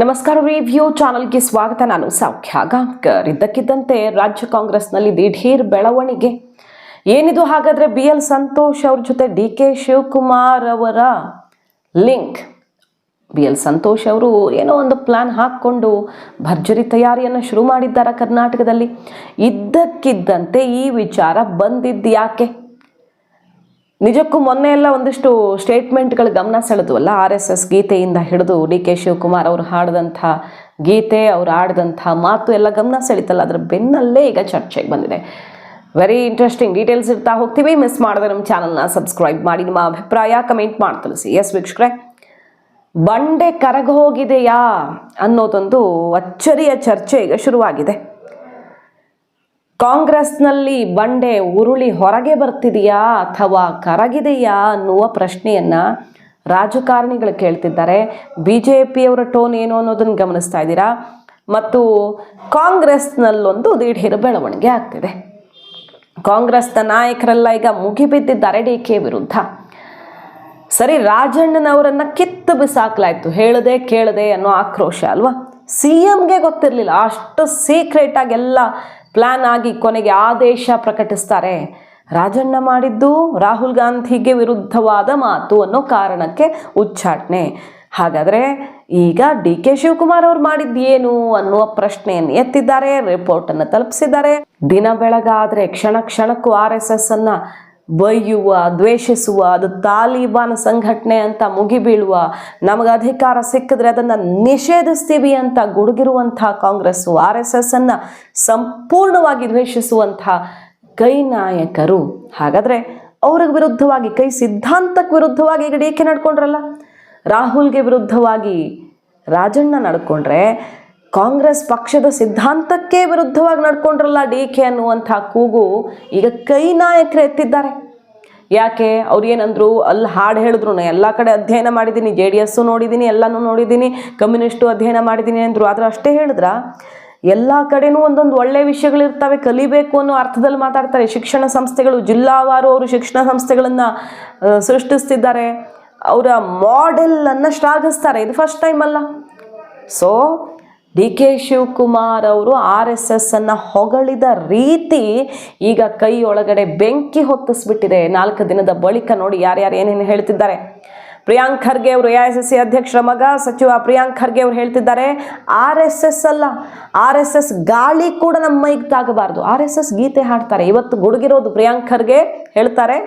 ನಮಸ್ಕಾರ ರಿವ್ಯೂ ಚಾನಲ್ಗೆ ಸ್ವಾಗತ. ನಾನು ಸೌಖ್ಯ ಗಾಂವ್ಕರ್ ಇದ್ದಕ್ಕಿದ್ದಂತೆ ರಾಜ್ಯ ಕಾಂಗ್ರೆಸ್ನಲ್ಲಿ ದಿಢೀರ್ ಬೆಳವಣಿಗೆ. ಏನಿದು ಹಾಗಾದರೆ ಬಿ ಎಲ್ ಸಂತೋಷ್ ಅವ್ರ ಜೊತೆ ಡಿ ಕೆ ಶಿವಕುಮಾರ್ ಅವರ ಲಿಂಕ್. ಬಿ ಎಲ್ ಸಂತೋಷ್ ಅವರು ಏನೋ ಒಂದು ಪ್ಲಾನ್ ಹಾಕ್ಕೊಂಡು ಭರ್ಜರಿ ತಯಾರಿಯನ್ನು ಶುರು ಮಾಡಿದ್ದಾರೆ ಕರ್ನಾಟಕದಲ್ಲಿ. ಇದ್ದಕ್ಕಿದ್ದಂತೆ ಈ ವಿಚಾರ ಬಂದಿದ್ದು ಯಾಕೆ ನಿಜಕ್ಕೂ ಮೊನ್ನೆ ಎಲ್ಲ ಒಂದಿಷ್ಟು ಸ್ಟೇಟ್ಮೆಂಟ್ಗಳು ಗಮನ ಸೆಳೆದ್ವಲ್ಲ ಆರ್ ಎಸ್ ಎಸ್ ಗೀತೆಯಿಂದ ಹಿಡಿದು ಡಿ ಕೆ ಶಿವಕುಮಾರ್ ಅವರು ಹಾಡಿದಂಥ ಗೀತೆ, ಅವ್ರು ಆಡಿದಂಥ ಮಾತು ಎಲ್ಲ ಗಮನ ಸೆಳೀತಲ್ಲ, ಅದರ ಬೆನ್ನಲ್ಲೇ ಈಗ ಚರ್ಚೆಗೆ ಬಂದಿದೆ. ವೆರಿ ಇಂಟ್ರೆಸ್ಟಿಂಗ್ ಡೀಟೇಲ್ಸ್ ಇರ್ತಾ ಹೋಗ್ತೀವಿ. ಮಿಸ್ ಮಾಡಿದ್ರೆ ನಮ್ಮ ಚಾನಲ್ನ ಸಬ್ಸ್ಕ್ರೈಬ್ ಮಾಡಿ, ನಿಮ್ಮ ಅಭಿಪ್ರಾಯ ಕಮೆಂಟ್ ಮಾಡಿ ತಿಳಿಸಿ. ಎಸ್ ವೀಕ್ಷಕರೇ, ಬಂಡೆ ಕರಗೋಗಿದೆಯಾ ಅನ್ನೋದೊಂದು ಅಚ್ಚರಿಯ ಚರ್ಚೆ ಈಗ ಶುರುವಾಗಿದೆ. ಕಾಂಗ್ರೆಸ್ನಲ್ಲಿ ಬಂಡೆ ಉರುಳಿ ಹೊರಗೆ ಬರ್ತಿದೆಯಾ ಅಥವಾ ಕರಗಿದೆಯಾ ಅನ್ನುವ ಪ್ರಶ್ನೆಯನ್ನು ರಾಜಕಾರಣಿಗಳು ಕೇಳ್ತಿದ್ದಾರೆ. ಬಿ ಜೆ ಪಿಯವರ ಟೋನ್ ಏನು ಅನ್ನೋದನ್ನು ಗಮನಿಸ್ತಾ ಇದ್ದೀರಾ? ಮತ್ತು ಕಾಂಗ್ರೆಸ್ನಲ್ಲೊಂದು ದಿಢೀರ್ ಬೆಳವಣಿಗೆ ಆಗ್ತಿದೆ. ಕಾಂಗ್ರೆಸ್ನ ನಾಯಕರೆಲ್ಲ ಈಗ ಮುಗಿಬಿದ್ದಿದ್ದಾರೆ ಡಿ ಕೆ ವಿರುದ್ಧ. ಸರಿ, ರಾಜಣ್ಣನವರನ್ನು ಕಿತ್ತು ಬಿಸಾಕ್ಲಾಯ್ತು. ಹೇಳದೆ ಕೇಳದೆ ಅನ್ನೋ ಆಕ್ರೋಶ ಅಲ್ವಾ? ಸಿ ಎಂಗೆ ಗೊತ್ತಿರಲಿಲ್ಲ. ಅಷ್ಟು ಸೀಕ್ರೆಟ್ ಆಗಿ ಎಲ್ಲ ಪ್ಲಾನ್ ಆಗಿ ಕೊನೆಗೆ ಆದೇಶ ಪ್ರಕಟಿಸ್ತಾರೆ. ರಾಜಣ್ಣ ಮಾಡಿದ್ದು ರಾಹುಲ್ ಗಾಂಧಿಗೆ ವಿರುದ್ಧವಾದ ಮಾತು ಅನ್ನೋ ಕಾರಣಕ್ಕೆ ಉಚ್ಚಾಟನೆ. ಹಾಗಾದರೆ ಈಗ ಡಿ ಕೆ ಶಿವಕುಮಾರ್ ಅವ್ರು ಮಾಡಿದ್ದೇನು ಅನ್ನುವ ಪ್ರಶ್ನೆಯನ್ನು ಎತ್ತಿದ್ದಾರೆ ರಿಪೋರ್ಟನ್ನು ತಲುಪಿಸಿದ್ದಾರೆ. ದಿನ ಬೆಳಗಾದರೆ ಕ್ಷಣ ಕ್ಷಣಕ್ಕೂ ಆರ್ ಎಸ್ ಎಸ್ ಅನ್ನ ಬೈಯುವ, ದ್ವೇಷಿಸುವ, ಅದು ತಾಲಿಬಾನ್ ಸಂಘಟನೆ ಅಂತ ಮುಗಿಬೀಳುವ, ನಮಗೆ ಅಧಿಕಾರ ಸಿಕ್ಕಿದ್ರೆ ಅದನ್ನು ನಿಷೇಧಿಸ್ತೀವಿ ಅಂತ ಗುಡುಗಿರುವಂಥ ಕಾಂಗ್ರೆಸ್ಸು, ಆರ್ ಎಸ್ ಎಸ್ ಅನ್ನು ಸಂಪೂರ್ಣವಾಗಿ ದ್ವೇಷಿಸುವಂಥ ಕೈ ನಾಯಕರು. ಹಾಗಾದರೆ ಅವ್ರಿಗೆ ವಿರುದ್ಧವಾಗಿ, ಕೈ ಸಿದ್ಧಾಂತಕ್ಕೆ ವಿರುದ್ಧವಾಗಿ ಈಗ ಡಿ ಕೆ ನಡ್ಕೊಂಡ್ರಲ್ಲ? ರಾಹುಲ್ಗೆ ವಿರುದ್ಧವಾಗಿ ರಾಜಣ್ಣ ನಡ್ಕೊಂಡ್ರೆ ಕಾಂಗ್ರೆಸ್ ಪಕ್ಷದ ಸಿದ್ಧಾಂತಕ್ಕೆ ವಿರುದ್ಧವಾಗಿ ನಡ್ಕೊಂಡ್ರಲ್ಲ ಡಿ ಕೆ ಅನ್ನುವಂಥ ಕೂಗು ಈಗ ಕೈ ನಾಯಕರು ಎತ್ತಿದ್ದಾರೆ. ಯಾಕೆ? ಅವ್ರು ಏನಂದ್ರು, ಅಲ್ಲಿ ಹಾಡು ಹೇಳಿದ್ರು ಎಲ್ಲ ಕಡೆ ಅಧ್ಯಯನ ಮಾಡಿದ್ದೀನಿ, ಜೆ ಡಿ ಎಸ್ಸು ನೋಡಿದ್ದೀನಿ, ಎಲ್ಲನೂ ನೋಡಿದ್ದೀನಿ, ಕಮ್ಯುನಿಸ್ಟು ಅಧ್ಯಯನ ಮಾಡಿದ್ದೀನಿ ಅಂದರು. ಆದರೆ ಅಷ್ಟೇ ಹೇಳಿದ್ರ? ಎಲ್ಲ ಕಡೆನೂ ಒಂದೊಂದು ಒಳ್ಳೆ ವಿಷಯಗಳಿರ್ತವೆ, ಕಲಿಬೇಕು ಅನ್ನೋ ಅರ್ಥದಲ್ಲಿ ಮಾತಾಡ್ತಾರೆ. ಶಿಕ್ಷಣ ಸಂಸ್ಥೆಗಳು, ಜಿಲ್ಲಾವಾರು ಅವರು ಶಿಕ್ಷಣ ಸಂಸ್ಥೆಗಳನ್ನು ಸೃಷ್ಟಿಸ್ತಿದ್ದಾರೆ. ಅವರ ಮಾಡೆಲನ್ನು ಶ್ಲಾಘಿಸ್ತಾರೆ. ಇದು ಫಸ್ಟ್ ಟೈಮ್ ಅಲ್ಲ. ಸೊ ಡಿ ಕೆ ಶಿವಕುಮಾರ್ ಅವರು ಆರ್ ಎಸ್ ಎಸ್ ಅನ್ನು ಹೊಗಳಿದ ರೀತಿ ಈಗ ಕೈ ಒಳಗಡೆ ಬೆಂಕಿ ಹೊತ್ತಿಸ್ಬಿಟ್ಟಿದೆ. ನಾಲ್ಕು ದಿನದ ಬಳಿಕ ನೋಡಿ ಯಾರ್ಯಾರು ಏನೇನು ಹೇಳ್ತಿದ್ದಾರೆ. ಪ್ರಿಯಾಂಕ್ ಖರ್ಗೆ ಅವರು ಎ ಐ ಎಸ್ ಸಿ ಅಧ್ಯಕ್ಷರ ಮಗ, ಸಚಿವ ಪ್ರಿಯಾಂಕ್ ಖರ್ಗೆ ಅವರು ಹೇಳ್ತಿದ್ದಾರೆ, ಆರ್ ಎಸ್ ಎಸ್ ಅಲ್ಲ, ಆರ್ ಎಸ್ ಎಸ್ ಗಾಳಿ ಕೂಡ ನಮ್ಮ ಮೈಗೆ ತಾಗಬಾರ್ದು. ಆರ್ ಎಸ್ ಎಸ್ ಗೀತೆ ಹಾಡ್ತಾರೆ. ಇವತ್ತು ಗುಡುಗಿರೋದು ಪ್ರಿಯಾಂಕ್ ಖರ್ಗೆ ಹೇಳ್ತಾರೆ.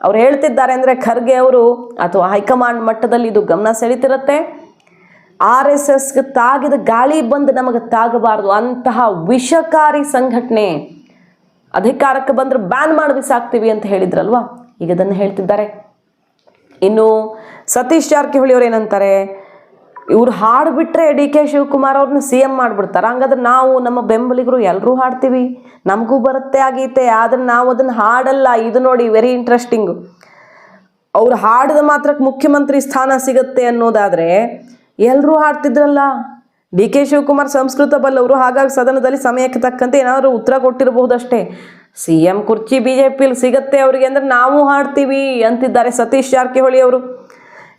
ಅವ್ರು ಹೇಳ್ತಿದ್ದಾರೆ ಅಂದರೆ ಖರ್ಗೆ ಅವರು, ಅಥವಾ ಹೈಕಮಾಂಡ್ ಮಟ್ಟದಲ್ಲಿ ಇದು ಗಮನ ಸೆಳೀತಿರುತ್ತೆ. ಆರ್ ಎಸ್ ಎಸ್ಗೆ ತಾಗಿದ ಗಾಳಿ ಬಂದು ನಮಗೆ ತಾಗಬಾರ್ದು. ಅಂತಹ ವಿಷಕಾರಿ ಸಂಘಟನೆ ಅಧಿಕಾರಕ್ಕೆ ಬಂದ್ರೆ ಬ್ಯಾನ್ ಮಾಡಿ ಬಿಸಾಕ್ತೀವಿ ಅಂತ ಹೇಳಿದ್ರಲ್ವಾ? ಈಗ ಅದನ್ನು ಹೇಳ್ತಿದ್ದಾರೆ. ಇನ್ನು ಸತೀಶ್ ಜಾರಕಿಹೊಳಿ ಅವ್ರು ಏನಂತಾರೆ, ಇವ್ರು ಹಾಡು ಬಿಟ್ರೆ ಡಿ ಕೆ ಶಿವಕುಮಾರ್ ಅವ್ರನ್ನ ಸಿ ಎಂ ಮಾಡಿಬಿಡ್ತಾರೆ. ಹಂಗಾದ್ರೆ ನಾವು ನಮ್ಮ ಬೆಂಬಲಿಗರು ಎಲ್ಲರೂ ಹಾಡ್ತೀವಿ. ನಮಗೂ ಬರುತ್ತೆ ಆಗೈತೆ ಗೀತೆ, ಆದ್ರೆ ನಾವು ಅದನ್ನು ಹಾಡಲ್ಲ. ಇದು ನೋಡಿ ವೆರಿ ಇಂಟ್ರೆಸ್ಟಿಂಗು ಅವ್ರು ಹಾಡಿದ ಮಾತ್ರಕ್ಕೆ ಮುಖ್ಯಮಂತ್ರಿ ಸ್ಥಾನ ಸಿಗುತ್ತೆ ಅನ್ನೋದಾದರೆ ಎಲ್ಲರೂ ಹಾಡ್ತಿದ್ರಲ್ಲ? ಡಿ ಕೆ ಶಿವಕುಮಾರ್ ಸಂಸ್ಕೃತ ಬಲ್ಲವರು ಹಾಗಾಗಿ ಸದನದಲ್ಲಿ ಸಮಯಕ್ಕೆ ತಕ್ಕಂತೆ ಏನಾದರೂ ಉತ್ತರ ಕೊಟ್ಟಿರಬಹುದಷ್ಟೇ? ಸಿ ಎಂ ಕುರ್ಚಿ ಬಿ ಜೆ ಪಿಲಿ ಸಿಗತ್ತೆ ಅವರಿಗೆ ಅಂದರೆ ನಾವು ಹಾಡ್ತೀವಿ ಅಂತಿದ್ದಾರೆ ಸತೀಶ್ ಜಾರಕಿಹೊಳಿ ಅವರು.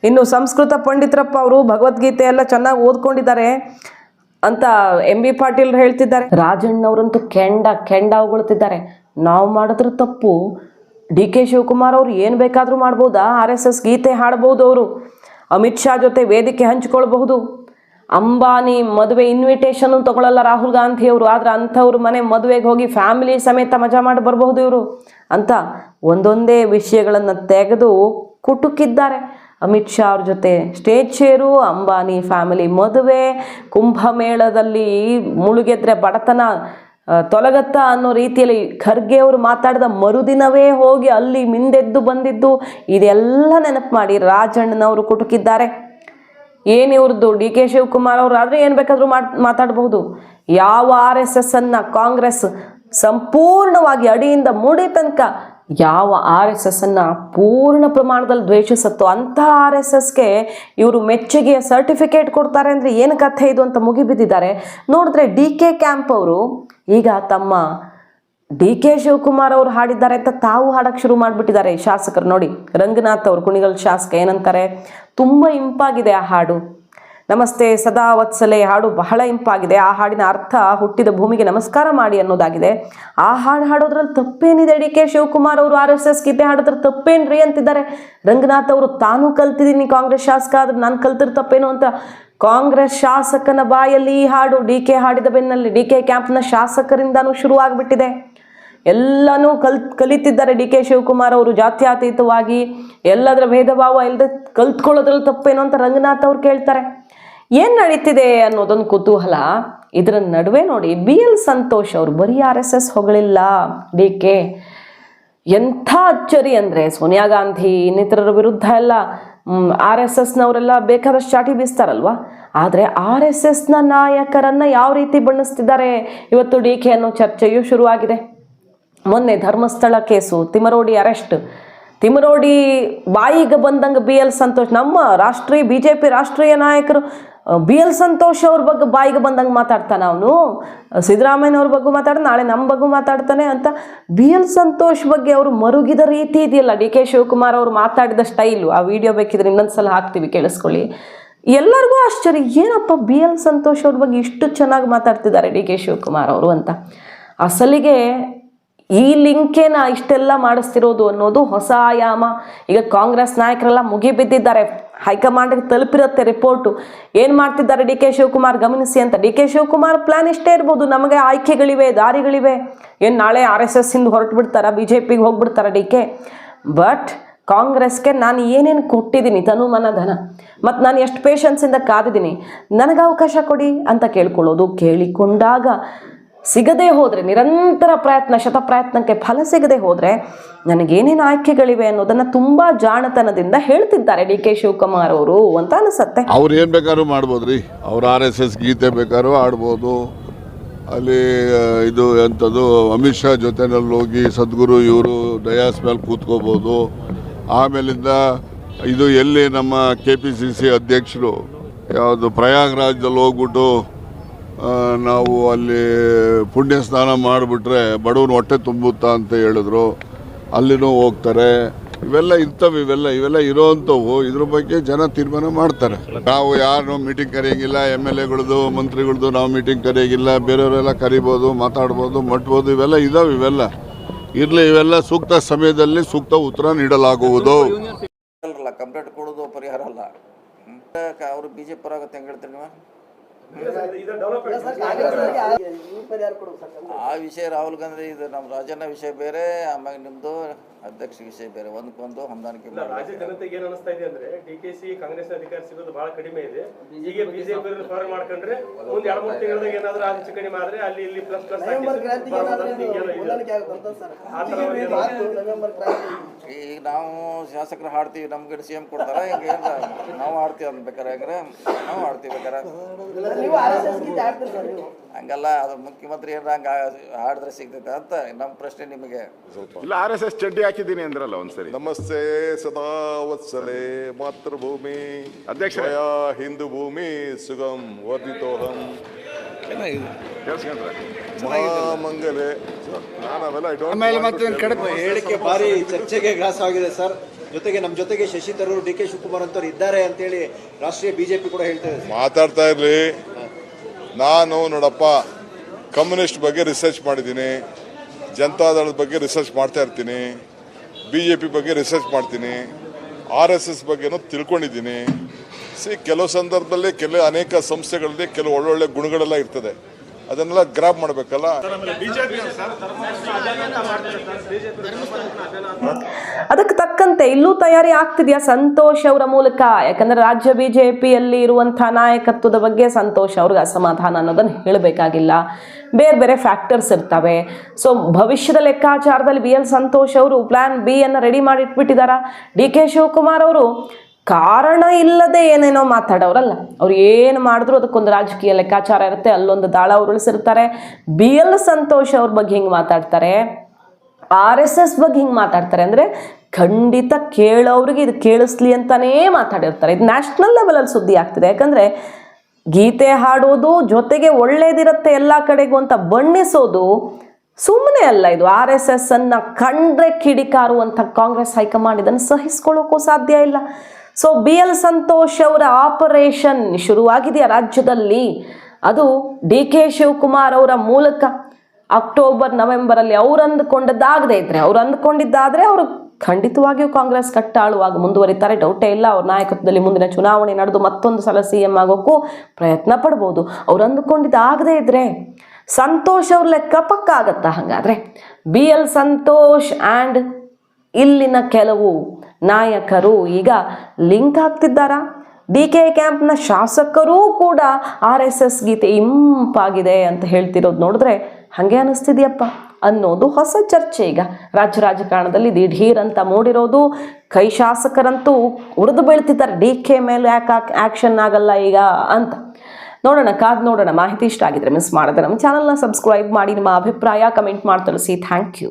ಇನ್ನು ಸಂಸ್ಕೃತ ಪಂಡಿತರಪ್ಪ ಅವರು ಭಗವದ್ಗೀತೆ ಎಲ್ಲ ಚೆನ್ನಾಗಿ ಓದ್ಕೊಂಡಿದ್ದಾರೆ ಅಂತ ಎಂ ಬಿ ಪಾಟೀಲ್ ಹೇಳ್ತಿದ್ದಾರೆ. ರಾಜಣ್ಣವರಂತೂ ಕೆಂಡ ಕೆಂಡ ಉಗುಳ್ತಿದ್ದಾರೆ ನಾವು ಮಾಡಿದ್ರೆ ತಪ್ಪು. ಡಿ ಕೆ ಶಿವಕುಮಾರ್ ಅವರು ಏನು ಬೇಕಾದರೂ ಮಾಡ್ಬೋದಾ? ಆರ್ ಎಸ್ ಎಸ್ ಗೀತೆ ಹಾಡ್ಬೋದು ಅವರು. ಅಮಿತ್ ಶಾ ಜೊತೆ ವೇದಿಕೆ ಹಂಚಿಕೊಳ್ಳಬಹುದು. ಅಂಬಾನಿ ಮದುವೆ ಇನ್ವಿಟೇಷನ್ ತಗೊಳ್ಳಲ್ಲ ರಾಹುಲ್ ಗಾಂಧಿ ಅವರು ಆದ್ರೆ ಅಂಥವ್ರ ಮನೆ ಮದುವೆಗೆ ಹೋಗಿ ಫ್ಯಾಮಿಲಿ ಸಮೇತ ಮಜಾ ಮಾಡಿ ಬರಬಹುದು ಇವರು. ಅಂತ ಒಂದೊಂದೇ ವಿಷಯಗಳನ್ನು ತೆಗೆದು ಕುಟುಕಿದ್ದಾರೆ. ಅಮಿತ್ ಶಾ ಅವ್ರ ಜೊತೆ ಸ್ಟೇಜ್ ಶೇರು ಅಂಬಾನಿ ಫ್ಯಾಮಿಲಿ ಮದುವೆ, ಕುಂಭಮೇಳದಲ್ಲಿ ಮುಳುಗೆದ್ರೆ ಬಡತನ ತೊಲಗತ್ತ ಅನ್ನೋ ರೀತಿಯಲ್ಲಿ ಖರ್ಗೆ ಅವರು ಮಾತಾಡಿದ ಮರುದಿನವೇ ಹೋಗಿ ಅಲ್ಲಿ ಮಿಂದೆದ್ದು ಬಂದಿದ್ದು, ಇದೆಲ್ಲ ನೆನಪು ಮಾಡಿ ರಾಜಣ್ಣನವರು ಕುಟುಕಿದ್ದಾರೆ. ಏನು ಇವ್ರದ್ದು ಡಿ ಕೆ ಶಿವಕುಮಾರ್ ಅವರು ಆದರೆ ಏನು ಬೇಕಾದರೂ ಮಾತಾಡಬಹುದು. ಯಾವ ಆರ್ ಎಸ್ ಎಸ್ ಅನ್ನ ಕಾಂಗ್ರೆಸ್ ಸಂಪೂರ್ಣವಾಗಿ ಅಡಿಯಿಂದ ಮೂಡಿ ತನಕ ಯಾವ ಆರ್ ಎಸ್ ಎಸ್ ಅನ್ನ ಪೂರ್ಣ ಪ್ರಮಾಣದಲ್ಲಿ ದ್ವೇಷಿಸುತ್ತೋ ಅಂತಹ ಆರ್ ಎಸ್ ಎಸ್ಗೆ ಇವರು ಮೆಚ್ಚುಗೆಯ ಸರ್ಟಿಫಿಕೇಟ್ ಕೊಡ್ತಾರೆ ಅಂದರೆ ಏನು ಕಥೆ ಇದು ಅಂತ ಮುಗಿಬಿದ್ದಿದ್ದಾರೆ. ನೋಡಿದ್ರೆ ಡಿ ಕೆ ಕ್ಯಾಂಪ್ ಅವರು ಈಗ ತಮ್ಮ ಡಿ ಕೆ ಶಿವಕುಮಾರ್ ಅವರು ಹಾಡಿದ್ದಾರೆ ಅಂತ ತಾವು ಹಾಡಕ್ಕೆ ಶುರು ಮಾಡಿಬಿಟ್ಟಿದ್ದಾರೆ ಶಾಸಕರು ನೋಡಿ. ರಂಗನಾಥ್ ಅವರು ಕುಣಿಗಲ್ ಶಾಸಕ ಏನಂತಾರೆ, ತುಂಬ ಇಂಪಾಗಿದೆ ಆ ಹಾಡು. ನಮಸ್ತೆ, ಸದಾ ವತ್ಸಲೆ. ಹಾಡು ಬಹಳ ಇಂಪಾಗಿದೆ. ಆ ಹಾಡಿನ ಅರ್ಥ ಹುಟ್ಟಿದ ಭೂಮಿಗೆ ನಮಸ್ಕಾರ ಮಾಡಿ ಅನ್ನೋದಾಗಿದೆ. ಆ ಹಾಡು ಹಾಡೋದ್ರಲ್ಲಿ ತಪ್ಪೇನಿದೆ ಡಿ ಕೆ ಶಿವಕುಮಾರ್ ಅವರು ಆರ್ ಎಸ್ ಎಸ್ ಗೀತೆ ಹಾಡೋದ್ರ ತಪ್ಪೇನ್ರಿ ಅಂತಿದ್ದಾರೆ. ರಂಗನಾಥ್ ಅವರು, ತಾನು ಕಲ್ತಿದ್ದೀನಿ ಕಾಂಗ್ರೆಸ್ ಶಾಸಕ, ಆದ್ರೆ ನಾನು ಕಲ್ತಿರ್ ತಪ್ಪೇನು? ಅಂತ ಕಾಂಗ್ರೆಸ್ ಶಾಸಕನ ಬಾಯಲ್ಲಿ ಈ ಹಾಡು ಡಿ ಕೆ ಹಾಡಿದ ಬೆನ್ನಲ್ಲಿ ಡಿ ಕೆ ಕ್ಯಾಂಪ್ನ ಶಾಸಕರಿಂದಾನು ಶುರುವಾಗ್ಬಿಟ್ಟಿದೆ. ಎಲ್ಲನೂ ಕಲ್, ಕಲಿತಿದ್ದಾರೆ ಡಿ ಕೆ ಶಿವಕುಮಾರ್ ಅವರು ಜಾತ್ಯಾತೀತವಾಗಿ. ಎಲ್ಲದರ ಭೇದ ಭಾವ ಇಲ್ಲದೆ ಕಲ್ತ್ಕೊಳ್ಳೋದ್ರಲ್ಲಿ ತಪ್ಪೇನು ಅಂತ ರಂಗನಾಥ್ ಅವ್ರು ಕೇಳ್ತಾರೆ. ಏನು ನಡೀತಿದೆ ಅನ್ನೋದೊಂದು ಕುತೂಹಲ. ಇದರ ನಡುವೆ ನೋಡಿ, ಬಿ ಎಲ್ ಸಂತೋಷ್ ಅವರು ಬರೀ ಆರ್ ಎಸ್ ಎಸ್ ಹೊಗಳಿಲ್ಲ. ಡಿ ಕೆ ಎಂಥ ಅಚ್ಚರಿ ಅಂದರೆ, ಸೋನಿಯಾ ಗಾಂಧಿ ಇನ್ನಿತರರ ವಿರುದ್ಧ ಎಲ್ಲ ಆರ್ ಎಸ್ ಎಸ್ನವರೆಲ್ಲ ಬೇಕಾದಷ್ಟು ಚಾಟಿ ಬೀಸ್ತಾರಲ್ವಾ? ಆದರೆ ಆರ್ ಎಸ್ ಎಸ್ನ ನಾಯಕರನ್ನು ಯಾವ ರೀತಿ ಬಣ್ಣಿಸ್ತಿದ್ದಾರೆ? ಇವತ್ತು ಡಿ ಕೆ ಅನ್ನೋ ಚರ್ಚೆಯು ಶುರುವಾಗಿದೆ. ಮೊನ್ನೆ ಧರ್ಮಸ್ಥಳ ಕೇಸು, ತಿಮರೋಡಿ ಅರೆಸ್ಟ್. ತಿಮರೋಡಿ ಬಾಯಿಗೆ ಬಂದಂಗೆ ಬಿ ಎಲ್ ಸಂತೋಷ್, ನಮ್ಮ ರಾಷ್ಟ್ರೀಯ, ಬಿ ರಾಷ್ಟ್ರೀಯ ನಾಯಕರು ಬಿ ಎಲ್ ಸಂತೋಷ್ ಅವ್ರ ಬಗ್ಗೆ ಬಾಯಿಗೆ ಬಂದಂಗೆ ಮಾತಾಡ್ತಾನೆ ಅವನು. ಸಿದ್ದರಾಮಯ್ಯನವ್ರ ಬಗ್ಗೆ ಮಾತಾಡ ನಾಳೆ ನಮ್ಮ ಬಗ್ಗೆ ಮಾತಾಡ್ತಾನೆ ಅಂತ. ಬಿ ಎಲ್ ಸಂತೋಷ್ ಬಗ್ಗೆ ಅವರು ಮರುಗಿದ ರೀತಿ ಇದೆಯಲ್ಲ, ಡಿ ಕೆ ಶಿವಕುಮಾರ್ ಅವರು ಮಾತಾಡಿದ ಸ್ಟೈಲು ಆ ವಿಡಿಯೋ ಬೇಕಿದ್ರೆ ಇನ್ನೊಂದ್ಸಲ ಹಾಕ್ತೀವಿ, ಕೇಳಿಸ್ಕೊಳ್ಳಿ. ಎಲ್ಲರಿಗೂ ಆಶ್ಚರ್ಯ, ಏನಪ್ಪ ಬಿ ಎಲ್ ಸಂತೋಷ್ ಅವ್ರ ಬಗ್ಗೆ ಇಷ್ಟು ಚೆನ್ನಾಗಿ ಮಾತಾಡ್ತಿದ್ದಾರೆ ಡಿ ಕೆ ಶಿವಕುಮಾರ್ ಅವರು ಅಂತ. ಅಸಲಿಗೆ ಈ ಲಿಂಕೇನ ಇಷ್ಟೆಲ್ಲ ಮಾಡಿಸ್ತಿರೋದು ಅನ್ನೋದು ಹೊಸ ಆಯಾಮ. ಈಗ ಕಾಂಗ್ರೆಸ್ ನಾಯಕರೆಲ್ಲ ಮುಗಿಬಿದ್ದಿದ್ದಾರೆ ಹೈಕಮಾಂಡ್ಗೆ ತಲುಪಿರುತ್ತೆ ರಿಪೋರ್ಟು. ಏನು ಮಾಡ್ತಿದ್ದಾರೆ ಡಿ ಕೆ ಶಿವಕುಮಾರ್? ಗಮನಿಸಿ ಅಂತ. ಡಿ ಕೆ ಶಿವಕುಮಾರ್ ಪ್ಲಾನ್ ಇಷ್ಟೇ ಇರ್ಬೋದು. ನಮಗೆ ಆಯ್ಕೆಗಳಿವೆ, ದಾರಿಗಳಿವೆ. ಏನು ನಾಳೆ ಆರ್ ಎಸ್ ಎಸ್ ಇಂದ ಹೊರಟು ಬಿಡ್ತಾರ ಬಿ ಜೆ ಪಿಗೆ ಹೋಗ್ಬಿಡ್ತಾರ ಡಿ ಕೆ? ಬಟ್ ಕಾಂಗ್ರೆಸ್ಗೆ ನಾನು ಏನೇನು ಕೊಟ್ಟಿದ್ದೀನಿ, ತನು ಮನ ಧನ. ಮತ್ತು ನಾನು ಎಷ್ಟು ಪೇಷನ್ಸಿಂದ ಕಾದಿದ್ದೀನಿ, ನನಗೆ ಅವಕಾಶ ಕೊಡಿ ಅಂತ ಕೇಳ್ಕೊಳ್ಳೋದು ಕೇಳಿಕೊಂಡಾಗ ಸಿಗದೇ ಹೋದರೆ, ನಿರಂತರ ಪ್ರಯತ್ನ ಶತ ಪ್ರಯತ್ನಕ್ಕೆ ಫಲ ಸಿಗದೆ ಹೋದರೆ ನನಗೇನೇನು ಆಯ್ಕೆಗಳಿವೆ ಅನ್ನೋದನ್ನು ತುಂಬ ಜಾಣತನದಿಂದ ಹೇಳ್ತಿದ್ದಾರೆ ಡಿ ಕೆ ಶಿವಕುಮಾರ್ ಅವರು ಅಂತ ಅನಿಸುತ್ತೆ. ಅವ್ರು ಏನು ಬೇಕಾದ್ರೂ ಮಾಡ್ಬೋದ್ರಿ. ಅವ್ರು ಆರ್ ಎಸ್ ಎಸ್ ಗೀತೆ ಬೇಕಾದ್ರೂ ಆಡ್ಬೋದು. ಅಲ್ಲಿ ಇದು ಎಂಥದ್ದು ಅಮಿತ್ ಶಾ ಜೊತೆನಲ್ಲಿ ಹೋಗಿ ಸದ್ಗುರು, ಇವರು ಡಯಾಸ್ ಮೇಲೆ ಕೂತ್ಕೋಬೋದು. ಆಮೇಲಿಂದ ಇದು ಎಲ್ಲಿ ನಮ್ಮ ಕೆ ಪಿ ಸಿ ಸಿ ಅಧ್ಯಕ್ಷರು, ಯಾವುದು ಪ್ರಯಾಗ್ರಾಜ್ದಲ್ಲಿ ಹೋಗ್ಬಿಟ್ಟು ನಾವು ಅಲ್ಲಿ ಪುಣ್ಯ ಸ್ನಾನ ಮಾಡಿಬಿಟ್ರೆ ಬಡವನ ಹೊಟ್ಟೆ ತುಂಬುತ್ತಾ ಅಂತ ಹೇಳಿದ್ರು. ಅಲ್ಲಿನೂ ಹೋಗ್ತಾರೆ. ಇವೆಲ್ಲ ಇರ್ತವೆ ಇವೆಲ್ಲ ಇವೆಲ್ಲ ಇರೋವಂಥವು ಇದ್ರ ಬಗ್ಗೆ ಜನ ತೀರ್ಮಾನ ಮಾಡ್ತಾರೆ. ನಾವು ಯಾರು ಮೀಟಿಂಗ್ ಕರೆಯಂಗಿಲ್ಲ. ಎಂ ಎಲ್ ಎಗಳದು ಮಂತ್ರಿಗಳದ್ದು ನಾವು ಮೀಟಿಂಗ್ ಕರೆಯಂಗಿಲ್ಲ. ಬೇರೆಯವರೆಲ್ಲ ಕರಿಬೋದು, ಮಾತಾಡ್ಬೋದು, ಮಟ್ಬೋದು. ಇವೆಲ್ಲ ಇದಾವೆ, ಇವೆಲ್ಲ. ಇರಲಿ, ಇವೆಲ್ಲ ಸೂಕ್ತ ಸಮಯದಲ್ಲಿ ಸೂಕ್ತ ಉತ್ತರ ನೀಡಲಾಗುವುದು. ಕಂಪ್ಲೇಂಟ್ ಕೊಡೋದು ಪರಿಹಾರ ಅಲ್ಲ. ಅವರು ಬಿ ಜೆ ಪಿ ಆ ವಿಷಯ ರಾಹುಲ್ ಗಾಂಧಿ ಇದು ನಮ್ಮ ರಾಜನ ವಿಷಯ ಬೇರೆ ಆಮೇಲೆ ನಿಮ್ಮದು ಅಧ್ಯಕ್ಷ ವಿಷಯ ಬೇರೆ. ಒಂದಕ್ಕೊಂದು ಹೊಂದಾಣಿಕೆ ಮಾಡಿ ರಾಜ್ಯ ಜನತೆಗೆ ಏನ್ ಅನಿಸ್ತಾ ಇದೆ ಅಂದ್ರೆ ಡಿ ಕೆ ಸಿ ಕಾಂಗ್ರೆಸ್ ಅಧಿಕಾರ ಸಿಗೋದು ಬಹಳ ಕಡಿಮೆ ಇದೆ. ಈಗ ಬಿಜೆಪಿ ಫಾರ್ಮ್ ಮಾಡ್ಕೊಂಡ್ರೆ ಒಂದ್ ಎರಡ್ ಮೂರು ತಿಂಗಳದಾಗ ಏನಾದ್ರೂ ಹೆಚ್ಚು ಕಡಿಮೆ ಆದ್ರೆ ಅಲ್ಲಿ ಇಲ್ಲಿ ಪ್ಲಸ್ ಪ್ಲಸ್ ಈಗ ನಾವು ಶಾಸಕರು ಹಾಡ್ತೀವಿ ನಮ್ಗೆ ಸಿ ಎಂ ಕೊಡ್ತಾರ ಈಗ ಏನ್ರ ನಾವು ಹಾಡ್ತೀವಿ ಅಂತ ಬೇಕಾರೆ ಹೆಂಗ್ರೆ ನಾವು ಹಾಡ್ತೀವಿ ಬೇಕಾರೆ ಹಂಗಲ್ಲ ಅದು ಮುಖ್ಯಮಂತ್ರಿ ಏನಾರ ಹಂಗ ಹಾಡಿದ್ರೆ ಸಿಗ್ತೈತೆ ಅಂತ ನಮ್ಮ ಪ್ರಶ್ನೆ ನಿಮಗೆ. ಇಲ್ಲ ಆರ್ ಎಸ್ ಎಸ್ ಚಡ್ಡಿ ಹಾಕಿದ್ದೀನಿ ಅಂದ್ರಲ್ಲ ಒಂದ್ಸರಿ. ನಮಸ್ತೆ ಸದಾ ವತ್ಸಲೆ ಮಾತೃಭೂಮಿ. ಅಧ್ಯಕ್ಷ ಹಿಂದೂ ಭೂಮಿ ಸುಗಂ ವರ್ಧಿತೋಹಂ. ಆಮೇಲೆ ಮತ್ತೆ tell ಹೇಳಿಕೆ ಭಾರಿ ಚರ್ಚೆಗೆ ಗ್ರಾಸವಾಗಿದೆ ಸರ್. ಜೊತೆಗೆ ನಮ್ಮ ಜೊತೆಗೆ ಶಶಿ ತರೂರ್ ಡಿ ಕೆ ಶಿವಕುಮಾರ್ ಅಂತವ್ರು ಇದ್ದಾರೆ ಅಂತೇಳಿ ರಾಷ್ಟ್ರೀಯ ಬಿಜೆಪಿ ಕೂಡ ಹೇಳ್ತಾ ಇದೆ ಮಾತಾಡ್ತಾ ಇರ್ಲಿ. ನಾನು ನೋಡಪ್ಪ ಕಮ್ಯುನಿಸ್ಟ್ ಬಗ್ಗೆ ರಿಸರ್ಚ್ ಮಾಡಿದ್ದೀನಿ. ಜನತಾದಳದ ಬಗ್ಗೆ ರಿಸರ್ಚ್ ಮಾಡ್ತಾ ಇರ್ತೀನಿ. ಬಿ ಜೆ ಪಿ ಬಗ್ಗೆ ರಿಸರ್ಚ್ ಮಾಡ್ತೀನಿ ಆರ್ ಎಸ್ ಎಸ್ ಬಗ್ಗೆನೂ ತಿಳ್ಕೊಂಡಿದ್ದೀನಿ. ಸಿ ಕೆಲವು ಸಂದರ್ಭದಲ್ಲಿ ಕೆಲವು ಅನೇಕ ಸಂಸ್ಥೆಗಳಲ್ಲಿ ಕೆಲವು ಒಳ್ಳೊಳ್ಳೆ ಗುಣಗಳೆಲ್ಲ ಇರ್ತದೆ. ಅದನ್ನೆಲ್ಲ ಗ್ರಾಪ್ ಮಾಡಬೇಕಲ್ಲ? ಅದಕ್ಕೆ ತಕ್ಕಂತೆ ಇಲ್ಲೂ ತಯಾರಿ ಆಗ್ತಿದೆಯಾ ಸಂತೋಷ್ ಅವರ ಮೂಲಕ? ಯಾಕಂದ್ರೆ ರಾಜ್ಯ ಬಿಜೆಪಿಯಲ್ಲಿ ಇರುವಂತಹ ನಾಯಕತ್ವದ ಬಗ್ಗೆ ಸಂತೋಷ್ ಅವ್ರಿಗೆ ಅಸಮಾಧಾನ ಅನ್ನೋದನ್ನ ಹೇಳಬೇಕಾಗಿಲ್ಲ. ಬೇರೆ ಬೇರೆ ಫ್ಯಾಕ್ಟರ್ಸ್ ಇರ್ತವೆ. ಸೊ ಭವಿಷ್ಯದ ಲೆಕ್ಕಾಚಾರದಲ್ಲಿ ಬಿ ಎಲ್ ಸಂತೋಷ್ ಅವರು ಪ್ಲಾನ್ ಬಿ ಅನ್ನ ರೆಡಿ ಮಾಡಿ ಇಟ್ಬಿಟ್ಟಿದಾರಾ ಡಿ ಕೆ ಶಿವಕುಮಾರ್ ಅವರು? ಕಾರಣ ಇಲ್ಲದೆ ಏನೇನೋ ಮಾತಾಡೋರಲ್ಲ. ಅವ್ರು ಏನು ಮಾಡಿದ್ರು ಅದಕ್ಕೊಂದು ರಾಜಕೀಯ ಲೆಕ್ಕಾಚಾರ ಇರುತ್ತೆ, ಅಲ್ಲೊಂದು ದಾಳ ಉರುಳಿಸಿರ್ತಾರೆ. ಬಿ ಎಲ್ ಸಂತೋಷ್ ಅವ್ರ ಬಗ್ಗೆ ಹಿಂಗೆ ಮಾತಾಡ್ತಾರೆ? ಆರ್ ಎಸ್ ಎಸ್ ಬಗ್ಗೆ ಹಿಂಗೆ ಮಾತಾಡ್ತಾರೆ ಅಂದರೆ ಖಂಡಿತ ಕೇಳೋರಿಗೆ ಇದು ಕೇಳಿಸ್ಲಿ ಅಂತಲೇ ಮಾತಾಡಿರ್ತಾರೆ. ಇದು ನ್ಯಾಷನಲ್ ಲೆವೆಲಲ್ಲಿ ಸುದ್ದಿ ಆಗ್ತಿದೆ. ಯಾಕಂದರೆ ಗೀತೆ ಹಾಡೋದು ಜೊತೆಗೆ ಒಳ್ಳೇದಿರುತ್ತೆ ಎಲ್ಲ ಕಡೆಗೂ ಅಂತ ಬಣ್ಣಿಸೋದು ಸುಮ್ಮನೆ ಅಲ್ಲ ಇದು. ಆರ್ ಎಸ್ ಎಸ್ ಅನ್ನ ಕಂಡ್ರೆ ಕಿಡಿಕಾರು ಅಂತ ಕಾಂಗ್ರೆಸ್ ಹೈಕಮಾಂಡ್ ಇದನ್ನು ಸಹಿಸ್ಕೊಳ್ಳೋಕ್ಕೂ ಸಾಧ್ಯ ಇಲ್ಲ. ಸೊ ಬಿ ಎಲ್ ಸಂತೋಷ್ ಅವರ ಆಪರೇಷನ್ ಶುರುವಾಗಿದೆಯಾ ರಾಜ್ಯದಲ್ಲಿ? ಅದು ಡಿ ಕೆ ಶಿವಕುಮಾರ್ ಅವರ ಮೂಲಕ. ಅಕ್ಟೋಬರ್ ನವೆಂಬರಲ್ಲಿ ಅವ್ರು ಅಂದ್ಕೊಂಡದ್ದಾಗದೇ ಇದ್ರೆ, ಅವ್ರು ಅಂದ್ಕೊಂಡಿದ್ದಾದರೆ ಅವರು ಖಂಡಿತವಾಗಿಯೂ ಕಾಂಗ್ರೆಸ್ ಕಟ್ಟಾಳುವಾಗ ಮುಂದುವರಿತಾರೆ. ಡೌಟೇ ಇಲ್ಲ, ಅವ್ರ ನಾಯಕತ್ವದಲ್ಲಿ ಮುಂದಿನ ಚುನಾವಣೆ ನಡೆದು ಮತ್ತೊಂದು ಸಲ ಸಿ ಎಂ ಆಗೋಕ್ಕೂ ಪ್ರಯತ್ನ ಪಡ್ಬೋದು. ಅವ್ರು ಅಂದುಕೊಂಡಿದ್ದಾಗದೇ ಇದ್ರೆ ಸಂತೋಷ್ ಅವ್ರ ಲೆಕ್ಕ ಪಕ್ಕ ಆಗತ್ತಾ ಹಾಗಾದ್ರೆ? ಬಿ ಎಲ್ ಸಂತೋಷ್ ಆ್ಯಂಡ್ ಇಲ್ಲಿನ ಕೆಲವು ನಾಯಕರು ಈಗ ಲಿಂಕ್ ಆಗ್ತಿದ್ದಾರಾ? ಡಿ ಕೆ ಕ್ಯಾಂಪ್ನ ಶಾಸಕರೂ ಕೂಡ ಆರ್ ಎಸ್ ಎಸ್ ಗೀತೆ ಇಂಪಾಗಿದೆ ಅಂತ ಹೇಳ್ತಿರೋದು ನೋಡಿದ್ರೆ ಹಾಗೆ ಅನಿಸ್ತಿದೆಯಪ್ಪ. ಅನ್ನೋದು ಹೊಸ ಚರ್ಚೆ ಈಗ. ರಾಜ್ಯ ರಾಜಕಾರಣದಲ್ಲಿ ದಿಢೀರ್ ಅಂತ ಮೂಡಿರೋದು ಕೈ ಶಾಸಕರಂತೂ ಉರಿದು ಬೀಳ್ತಿದ್ದಾರೆ. ಡಿ ಕೆ ಮೇಲೆ ಯಾಕೆ ಆ್ಯಕ್ಷನ್ ಆಗಲ್ಲ ಈಗ ಅಂತ. ನೋಡೋಣ, ಕಾದ್ ನೋಡೋಣ. ಮಾಹಿತಿ ಇಷ್ಟ ಆಗಿದ್ರೆ ಮಿಸ್ ಮಾಡಿದ್ರೆ ನಮ್ಮ ಚಾನಲ್ನ ಸಬ್ಸ್ಕ್ರೈಬ್ ಮಾಡಿ, ನಿಮ್ಮ ಅಭಿಪ್ರಾಯ ಕಮೆಂಟ್ ಮಾಡಿ, ತಿಳಿಸಿ. Thank you